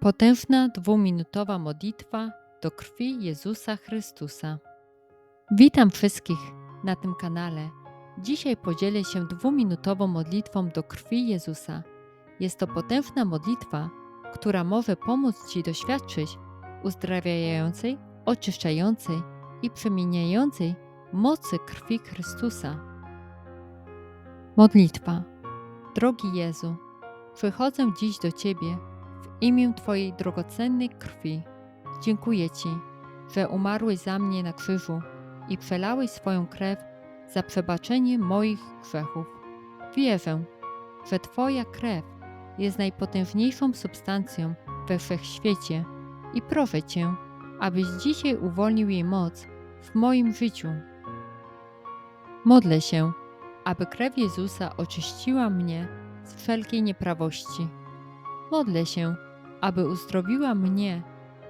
Potężna dwuminutowa modlitwa do krwi Jezusa Chrystusa. Witam wszystkich na tym kanale. Dzisiaj podzielę się dwuminutową modlitwą do krwi Jezusa. Jest to potężna modlitwa, która może pomóc Ci doświadczyć uzdrawiającej, oczyszczającej i przemieniającej mocy krwi Chrystusa. Modlitwa. Drogi Jezu, przychodzę dziś do Ciebie imię Twojej drogocennej krwi. Dziękuję Ci, że umarłeś za mnie na krzyżu i przelałeś swoją krew za przebaczenie moich grzechów. Wierzę, że Twoja krew jest najpotężniejszą substancją we wszechświecie i proszę Cię, abyś dzisiaj uwolnił jej moc w moim życiu. Modlę się, aby krew Jezusa oczyściła mnie z wszelkiej nieprawości. Modlę się, aby uzdrowiła mnie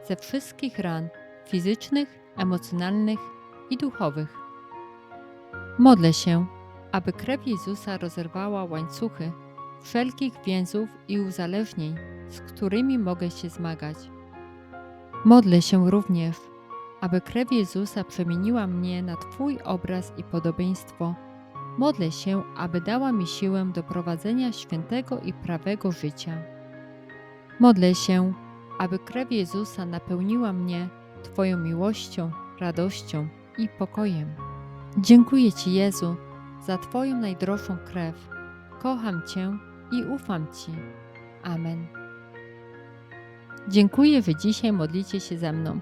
ze wszystkich ran fizycznych, emocjonalnych i duchowych. Modlę się, aby krew Jezusa rozerwała łańcuchy wszelkich więzów i uzależnień, z którymi mogę się zmagać. Modlę się również, aby krew Jezusa przemieniła mnie na Twój obraz i podobieństwo. Modlę się, aby dała mi siłę do prowadzenia świętego i prawego życia. Modlę się, aby krew Jezusa napełniła mnie Twoją miłością, radością i pokojem. Dziękuję Ci, Jezu, za Twoją najdroższą krew. Kocham Cię i ufam Ci. Amen. Dziękuję, że dzisiaj modlicie się ze mną.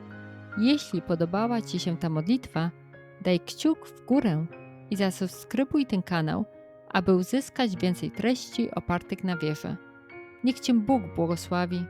Jeśli podobała Ci się ta modlitwa, daj kciuk w górę i zasubskrybuj ten kanał, aby uzyskać więcej treści opartych na wierze. Niech Cię Bóg błogosławi